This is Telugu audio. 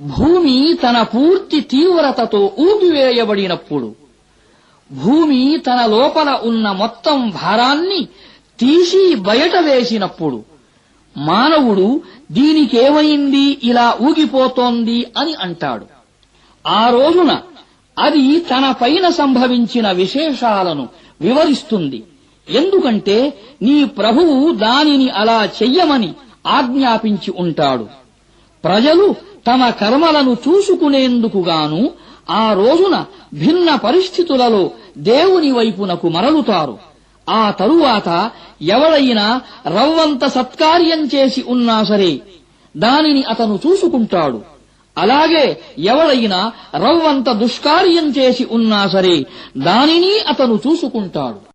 భూమి తన పూర్తి తీవ్రతతో ఊపివేయబడినప్పుడు భూమి తన లోపల ఉన్న మొత్తం భారాన్ని తీసి బయట వేసినప్పుడు మానవుడు దీనికేమైంది ఇలా ఊగిపోతోంది అని అంటాడు. ఆ రోజున అది తన పైన సంభవించిన విశేషాలను వివరిస్తుంది. ఎందుకంటే నీ ప్రభువు దానిని అలా చెయ్యమని ఆజ్ఞాపించి ఉంటాడు. ప్రజలు తమ కర్మలను చూసుకునేందుకుగాను ఆ రోజున భిన్న పరిస్థితులలో దేవుని వైపునకు మరలుతారు. ఆ తరువాత ఎవడైనా రవ్వంత సత్కార్యం చేసి ఉన్నా సరే దానిని అతను చూసుకుంటాడు. అలాగే ఎవడైనా రవ్వంత దుష్కార్యం చేసి ఉన్నా సరే దానిని అతను చూసుకుంటాడు.